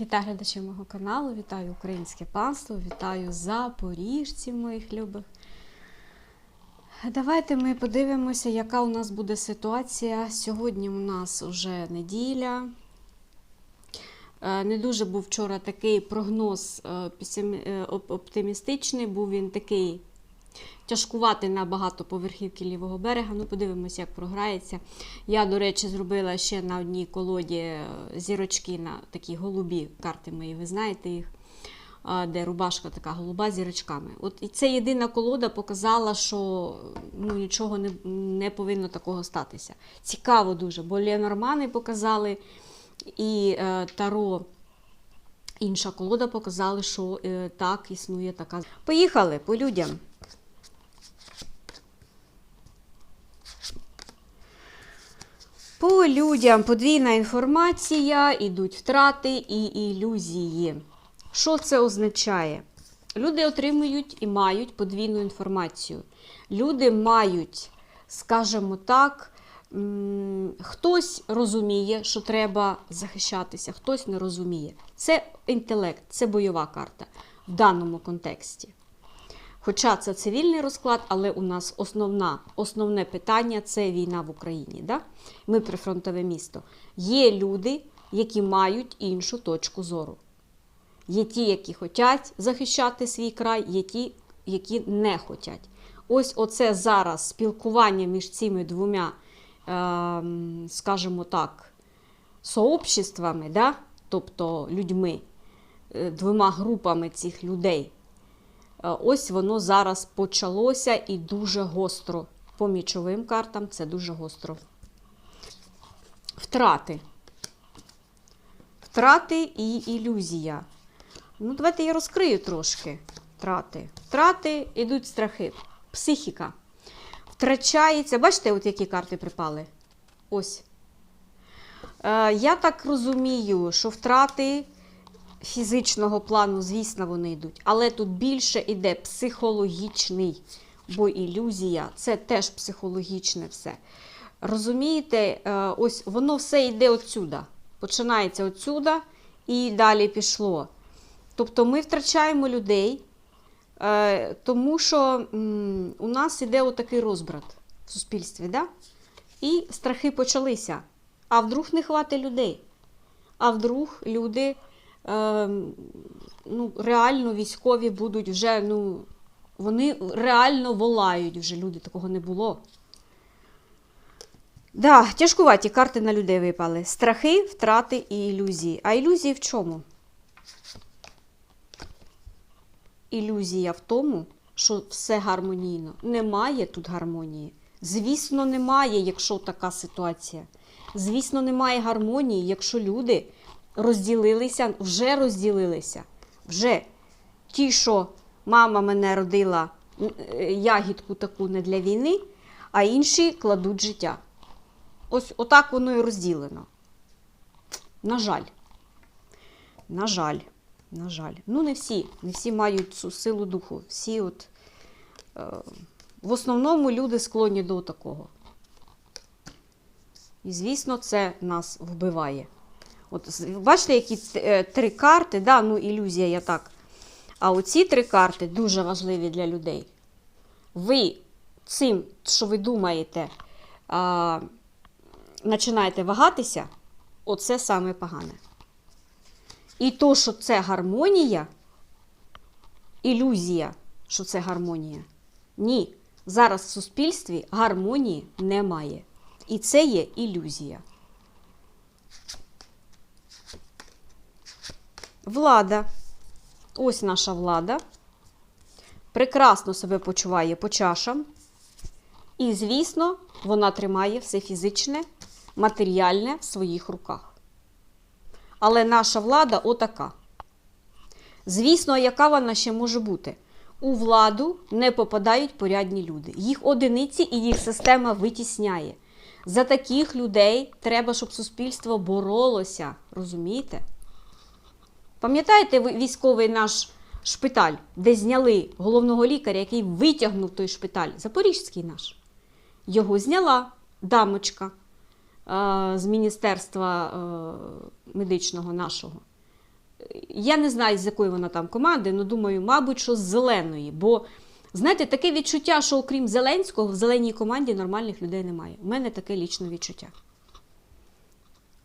Вітаю глядачів мого каналу, вітаю українське панство, вітаю запоріжців моїх любих. Давайте ми подивимося, яка у нас буде ситуація. Сьогодні у нас вже неділя. Е, Не дуже був вчора такий прогноз е, е, оп- оптимістичний, був він такий тяжкувати на багатоповерхівки лівого берега. Ну, подивимося, як програється. Я, до речі, зробила ще на одній колоді е, зірочки на такі голубі карти мої, ви знаєте їх, де рубашка така голуба з зірочками. От і це єдина колода показала, що ну, нічого не, не повинно такого статися. Цікаво дуже, бо Ленормани показали і е, Таро. Інша колода показали, що е, так існує така. Поїхали по людям. По людям подвійна інформація, ідуть втрати і ілюзії. Що це означає? Люди отримують і мають подвійну інформацію. Люди мають, скажімо так, хтось розуміє, що треба захищатися, хтось не розуміє. Це інтелект, це бойова карта в даному контексті. Хоча це цивільний розклад, але у нас основна, основне питання це війна в Україні. Да? Ми прифронтове місто. Є люди, які мають іншу точку зору. Є ті, які хочуть захищати свій край, є ті, які не хочуть. Ось оце зараз спілкування між цими двома, ем, скажімо так, сообществами, да? тобто людьми, е, двома групами цих людей. Е, Ось воно зараз почалося і дуже гостро. По мічовим картам це дуже гостро. Втрати. Втрати і ілюзія. Ну, давайте я розкрию трошки. Втрати. Втрати йдуть страхи. Психіка. Втрачається. Бачите, от які карти припали? Ось. Е, я так розумію, що втрати фізичного плану, звісно, вони йдуть. Але тут більше йде психологічний, бо ілюзія це теж психологічне все. Розумієте, е, ось воно все йде отсюда. Починається отсюда і далі пішло. Тобто ми втрачаємо людей, е, тому що у нас іде отакий розбрат в суспільстві. Да? І страхи почалися. А вдруг не хватить людей? А вдруг люди ну, реально військові будуть вже, ну, вони реально волають вже люди, такого не було. Да, тяжкуваті карти на людей випали. Страхи, втрати і ілюзії. А ілюзії в чому? Ілюзія в тому, що все гармонійно. Немає тут гармонії. Звісно, немає, якщо така ситуація. Звісно, немає гармонії, якщо люди розділилися, вже розділилися. Вже ті, що мама мене родила е, ягідку таку не для війни, а інші кладуть життя. Ось отак воно і розділено. На жаль. На жаль. На жаль. Ну, не всі. Не всі мають цю силу духу. Всі от. Е, в основному люди склонні до такого. І, звісно, це нас вбиває. От, бачите, які е, три карти, да, ну, ілюзія я так. А оці три карти дуже важливі для людей. Ви цим, що ви думаєте, а, починаєте вагатися, оце саме погане. І то, що це гармонія, ілюзія, що це гармонія. Ні. Зараз в суспільстві гармонії немає. І це є ілюзія. Влада. Ось наша влада. Прекрасно себе почуває по чашам. І, звісно, вона тримає все фізичне, матеріальне в своїх руках. Але наша влада отака. Звісно, яка вона ще може бути? У владу не попадають порядні люди. Їх одиниці і їх система витісняє. За таких людей треба, щоб суспільство боролося. Розумієте? Пам'ятаєте військовий наш шпиталь, де зняли головного лікаря, який витягнув той шпиталь? Запорізький наш. Його зняла дамочка е, з Міністерства е, медичного нашого. Я не знаю, з якої вона там команди, але думаю, мабуть, що з зеленої. Бо, знаєте, таке відчуття, що окрім Зеленського, в зеленій команді нормальних людей немає. У мене таке лічне відчуття.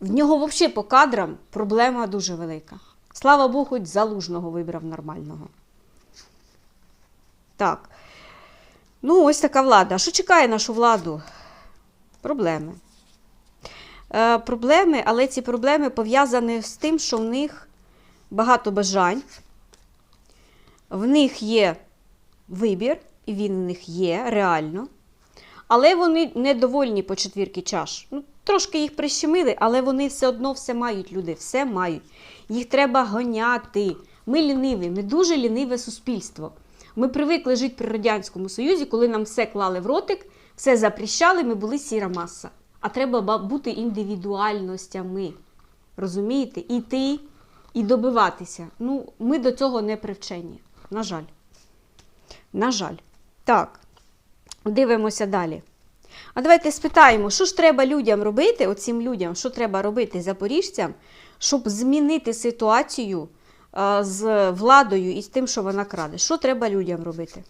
В нього взагалі по кадрам проблема дуже велика. Слава Богу, залужного вибрав нормального. Так. Ну, ось така влада. Що чекає нашу владу? Проблеми. Е, проблеми, але ці проблеми пов'язані з тим, що в них багато бажань, в них є вибір, і він в них є реально. Але вони недовольні по четвірки чаш. Ну, трошки їх прищемили, але вони все одно все мають, люди, все мають. Їх треба гоняти. Ми ліниві, ми дуже ліниве суспільство. Ми привикли жити при Радянському Союзі, коли нам все клали в ротик, все запрещали, ми були сіра маса. А треба бути індивідуальностями. Розумієте? Іти і добиватися. Ну, ми до цього не привчені. На жаль. На жаль. Так, дивимося далі. А давайте спитаємо, що ж треба людям робити, оцим людям, що треба робити запоріжцям, щоб змінити ситуацію з владою і з тим, що вона краде. Що треба людям робити?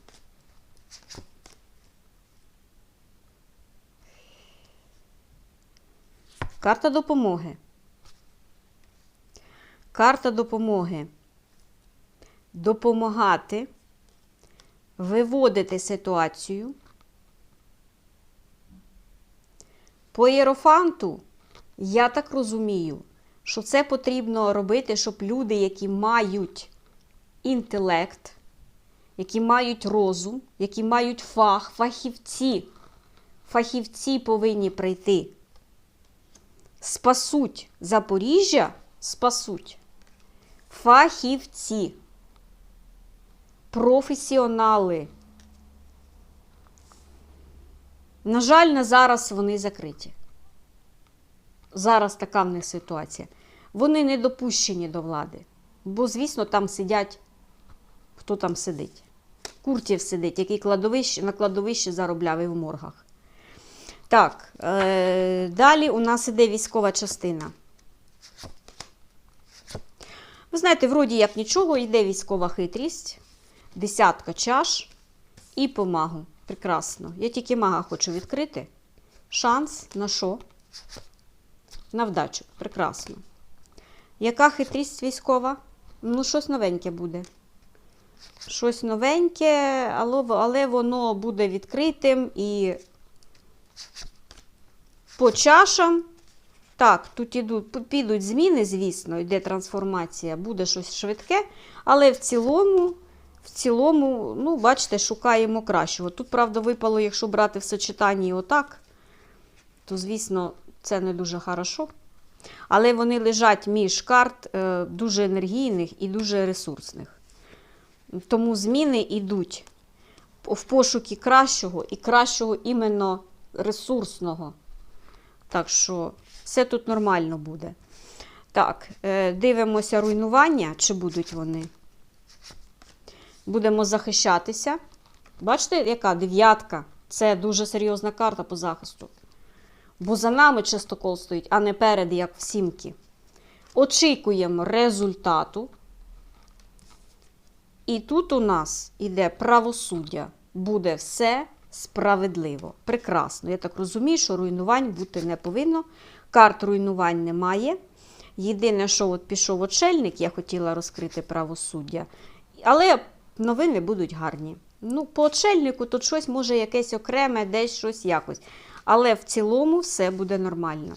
Карта допомоги. Карта допомоги. Допомагати, виводити ситуацію. По єрофанту, я так розумію, що це потрібно робити, щоб люди, які мають інтелект, які мають розум, які мають фах, фахівці, фахівці повинні прийти. Спасуть Запоріжжя, спасуть фахівці, професіонали. На жаль, на зараз вони закриті. Зараз така в них ситуація. Вони не допущені до влади. Бо, звісно, там сидять, хто там сидить. Куртів сидить, який кладовище, на кладовищі заробляв і в моргах. Так, е, далі у нас іде військова частина. Ви знаєте, вроді як нічого, йде військова хитрість, десятка чаш і по магу. Прекрасно. Я тільки мага хочу відкрити. Шанс на що? На вдачу. Прекрасно. Яка хитрість військова? Ну, щось новеньке буде. Щось новеньке, але, воно буде відкритим і по чашам. Так, тут ідуть, підуть зміни, звісно, йде трансформація, буде щось швидке, але в цілому, в цілому, ну, бачите, шукаємо кращого. Тут, правда, випало, якщо брати в сочетанні отак, то, звісно, це не дуже хорошо. Але вони лежать між карт е, дуже енергійних і дуже ресурсних. Тому зміни йдуть в пошуки кращого і кращого іменно ресурсного. Так що все тут нормально буде. Так, е, дивимося руйнування, чи будуть вони. Будемо захищатися. Бачите, яка дев'ятка? Це дуже серйозна карта по захисту. Бо за нами частокол стоїть, а не перед, як в сімки. Очікуємо результату. І тут у нас іде правосуддя. Буде все справедливо. Прекрасно. Я так розумію, що руйнувань бути не повинно. Карт руйнувань немає. Єдине, що от пішов очельник, я хотіла розкрити правосуддя. Але новини будуть гарні. Ну, по очельнику тут щось може якесь окреме, десь щось якось. Але в цілому все буде нормально.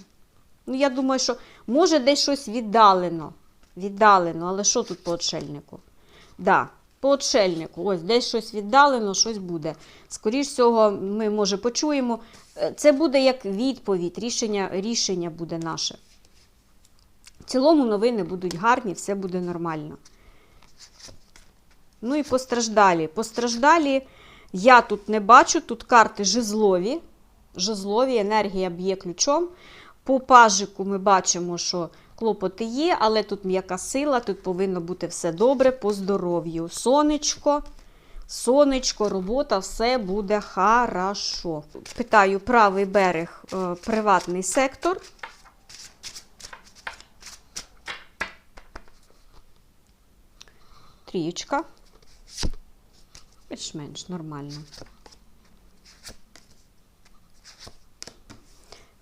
Ну, я думаю, що може десь щось віддалено. Віддалено, але що тут по очельнику? Да, по очельнику, ось десь щось віддалено, щось буде. Скоріш всього, ми, може, почуємо. Е, Це буде як відповідь, рішення, рішення буде наше. В цілому новини будуть гарні, все буде нормально. Ну і постраждалі. Постраждалі я тут не бачу, тут карти жезлові. Жезлові, енергія б'є ключом. По пажику ми бачимо, що клопоти є, але тут м'яка сила, тут повинно бути все добре по здоров'ю. Сонечко, сонечко, робота, все буде хорошо. Питаю правий берег, е, приватний сектор. Трієчка. Більш-менш нормально.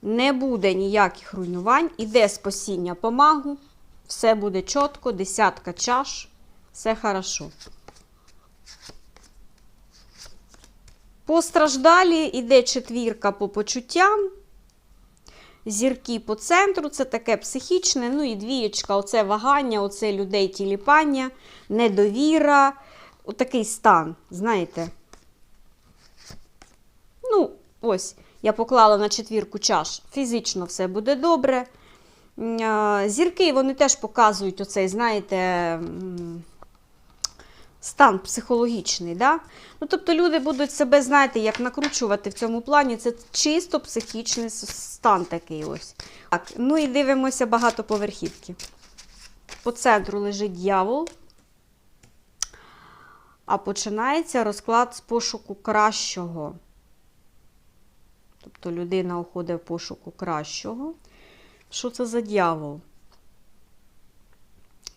Не буде ніяких руйнувань. Іде спасіння по магу. Все буде чітко, десятка чаш. Все хорошо. Постраждалі іде четвірка по почуттям. Зірки по центру, це таке психічне. Ну і двієчка, оце вагання, оце людей тіліпання, недовіра. Отакий стан, знаєте. Ну, ось, я поклала на четвірку чаш. Фізично все буде добре. Зірки вони теж показують оцей, знаєте, стан психологічний. Да? Ну, тобто люди будуть себе, знаєте, як накручувати в цьому плані. Це чисто психічний стан такий ось. Так, ну і дивимося багатоповерхівки. По центру лежить дьявол. А починається розклад з пошуку кращого. Тобто людина уходить в пошуку кращого. Що це за дьявол?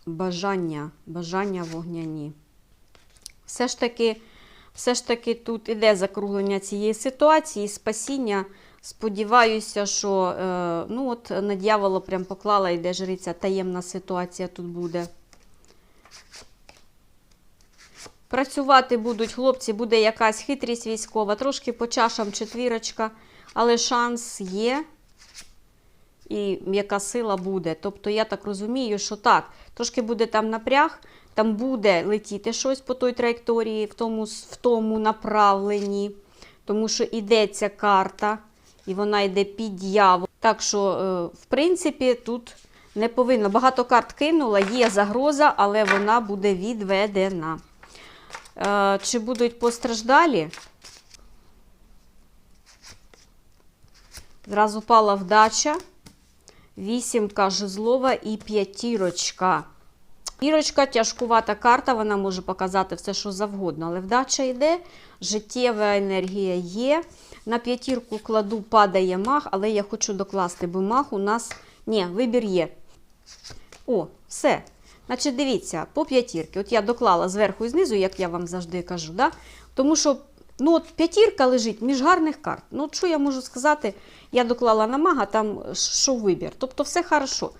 Бажання, бажання вогняні. Все ж таки, все ж таки тут іде закруглення цієї ситуації, спасіння. Сподіваюся, що е, ну от на дьявола прям поклала, іде жриця, таємна ситуація тут буде. Працювати будуть хлопці, буде якась хитрість військова, трошки по чашам четвірочка, але шанс є. І яка сила буде. Тобто, я так розумію, що так, трошки буде там напряг, там буде летіти щось по той траєкторії, в тому, в тому направленні, тому що йде ця карта, і вона йде під дьявол. Так що, е, в принципі, тут не повинно. Багато карт кинула, є загроза, але вона буде відведена. Е, Чи будуть постраждалі? Зразу пала вдача. Вісімка жезлова і п'ятірочка. П'ятірочка тяжкувата карта, вона може показати все, що завгодно, але вдача йде, життєва енергія є. На п'ятірку кладу, падає мах, але я хочу докласти, бо мах у нас. Ні, вибір є. О, все. Значить, дивіться, по п'ятірки. От я доклала зверху і знизу, як я вам завжди кажу. Да? Тому що ну, от п'ятірка лежить між гарних карт. Ну, от що я можу сказати? Я доклала на мага, там що вибір. Тобто все хорошо.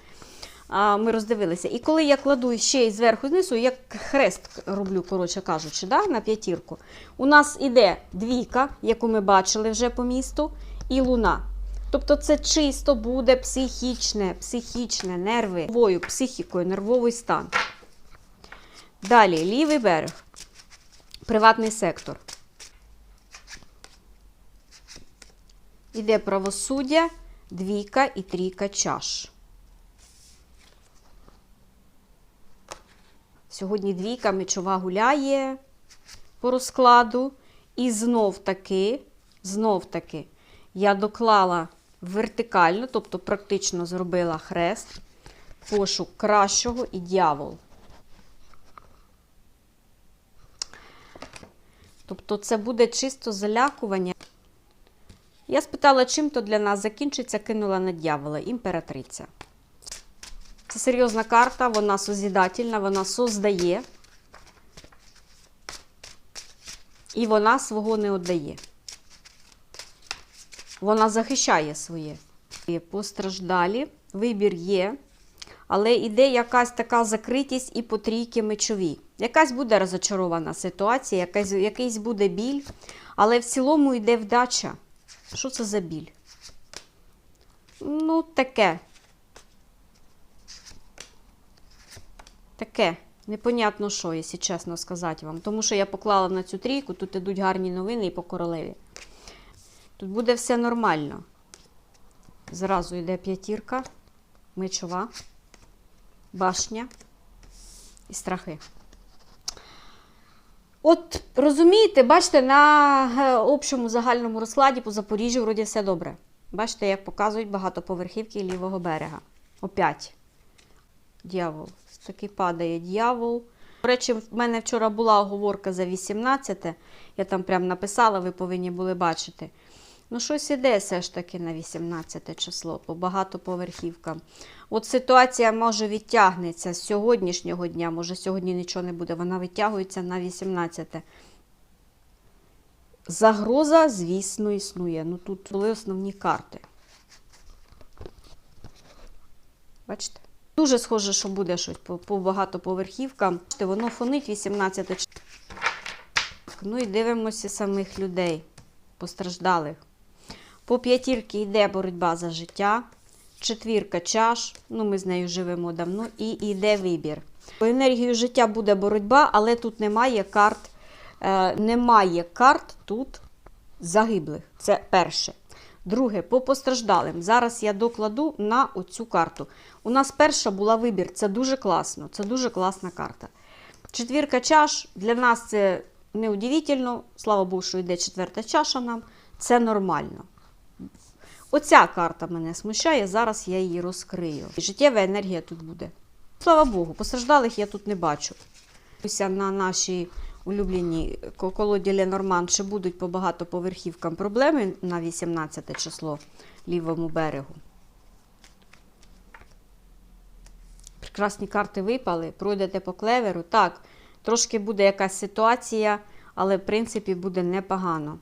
А, Ми роздивилися. І коли я кладу ще й зверху і знизу, як хрест роблю, коротше кажучи, да, на п'ятірку, у нас іде двійка, яку ми бачили вже по місту, і луна. Тобто це чисто буде психічне, психічне, нерви, нервовою психікою, нервовий стан. Далі, лівий берег, приватний сектор. Іде правосуддя, двійка і трійка чаш. Сьогодні двійка мечова гуляє по розкладу. І знов таки, знов таки, я доклала вертикально, тобто практично зробила хрест, пошук кращого і дьявол. Тобто це буде чисто залякування. Я спитала, чим то для нас закінчиться, кинула на дьявола, імператриця. Це серйозна карта, вона созідательна, вона создає. І вона свого не віддає. Вона захищає своє. Постраждалі, вибір є, але йде якась така закритість і по трійки мечові. Якась буде розочарована ситуація, якась, якийсь буде біль, але в цілому йде вдача. Що це за біль? Ну, таке. Таке. Непонятно що, якщо чесно сказати вам. Тому що я поклала на цю трійку, тут ідуть гарні новини і по королеві. Тут буде все нормально. Зразу йде п'ятірка, мечова, башня і страхи. От розумієте, бачите, на е, общому загальному розкладі по Запоріжжю вроді все добре. Бачите, як показують багатоповерхівки лівого берега. Опять. Дьявол. Таки падає дьявол. До речі, в мене вчора була оговорка за 18. Я там прям написала, ви повинні були бачити. Ну, щось іде все ж таки на 18 число по багатоповерхівкам. От ситуація може відтягнеться з сьогоднішнього дня, може сьогодні нічого не буде, вона витягується на 18. Загроза, звісно, існує. Ну тут були основні карти. Бачите? Дуже схоже, що буде щось по, по багатоповерхівкам. Воно фонить 18 число. Ну і дивимося самих людей, постраждалих. По п'ятірки йде боротьба за життя, четвірка чаш, ну ми з нею живемо давно, і йде вибір. По енергію життя буде боротьба, але тут немає карт, е, немає карт тут загиблих. Це перше. Друге, по постраждалим. Зараз я докладу на оцю карту. У нас перша була вибір. Це дуже класно. Це дуже класна карта. Четвірка чаш для нас це не удивительно. Слава Богу, що йде четверта чаша нам. Це нормально. Оця карта мене смущає, зараз я її розкрию. Життєва енергія тут буде. Слава Богу, постраждалих я тут не бачу. На наші улюблені ко- колоді Ленорман, чи будуть по багатоповерхівкам проблеми на 18 число лівому берегу. Прекрасні карти випали, пройдете по клеверу. Так, трошки буде якась ситуація, але в принципі буде непогано.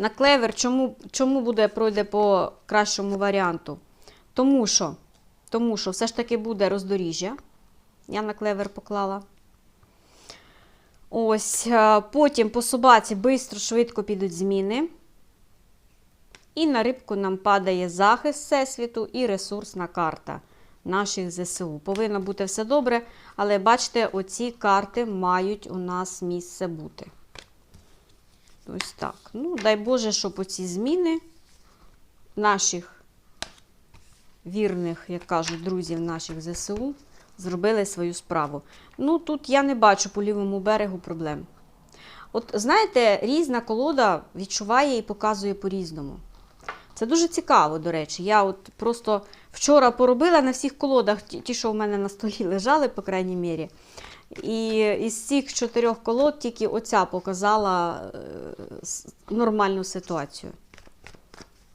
На клевер чому, чому буде пройде по кращому варіанту? Тому що, тому що все ж таки буде роздоріжжя. Я на клевер поклала. Ось, е, потім по собаці швидко, швидко підуть зміни. І на рибку нам падає захист Всесвіту і ресурсна карта наших ЗСУ. Повинно бути все добре, але бачите, оці карти мають у нас місце бути. Ось так. Ну, дай Боже, щоб оці зміни наших вірних, як кажуть, друзів наших ЗСУ зробили свою справу. Ну, тут я не бачу по лівому берегу проблем. От знаєте, різна колода відчуває і показує по-різному. Це дуже цікаво, до речі. Я от просто вчора поробила на всіх колодах, ті, що в мене на столі лежали, по крайній мірі. І із цих чотирьох колод тільки оця показала е, нормальну ситуацію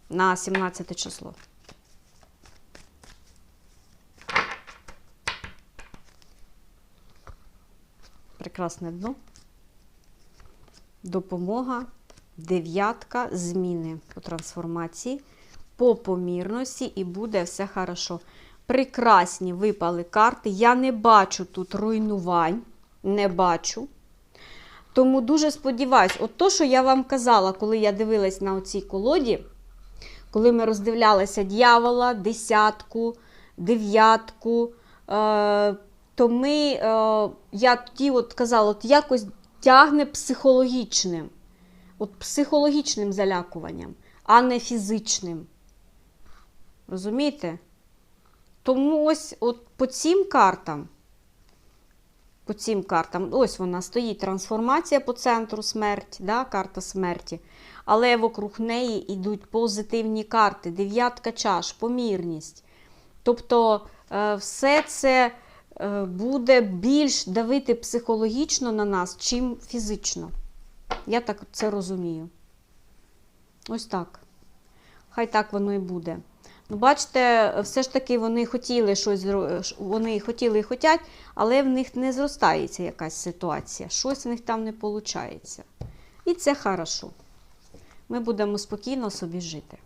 на 17 число. Прекрасне дно. Допомога, дев'ятка, зміни по трансформації, по помірності і буде все хорошо. Прекрасні випали карти. Я не бачу тут руйнувань, не бачу. Тому дуже сподіваюсь, от то, що я вам казала, коли я дивилась на оцій колоді, коли ми роздивлялися дьявола, десятку, дев'ятку, е, то ми, е, я тоді от казала, от якось тягне психологічним, от психологічним залякуванням, а не фізичним. Розумієте? Тому ось от по цим картам, по цим картам, ось вона стоїть трансформація по центру смерть, да, карта смерті. Але вокруг неї йдуть позитивні карти, дев'ятка чаш, помірність. Тобто е, все це е, буде більш давити психологічно на нас, чим фізично. Я так це розумію. Ось так. Хай так воно і буде. Ну, бачите, все ж таки вони хотіли щось, вони хотіли і хотять, але в них не зростається якась ситуація. Щось в них там не виходить. І це хорошо. Ми будемо спокійно собі жити.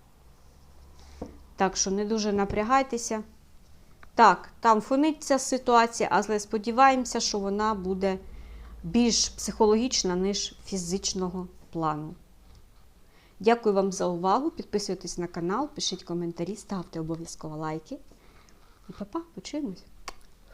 Так що не дуже напрягайтеся. Так, там фонить ця ситуація, але сподіваємося, що вона буде більш психологічна, ніж фізичного плану. Дякую вам за увагу. Підписуйтесь на канал, пишіть коментарі, ставте обов'язково лайки. І па-па, почуємось!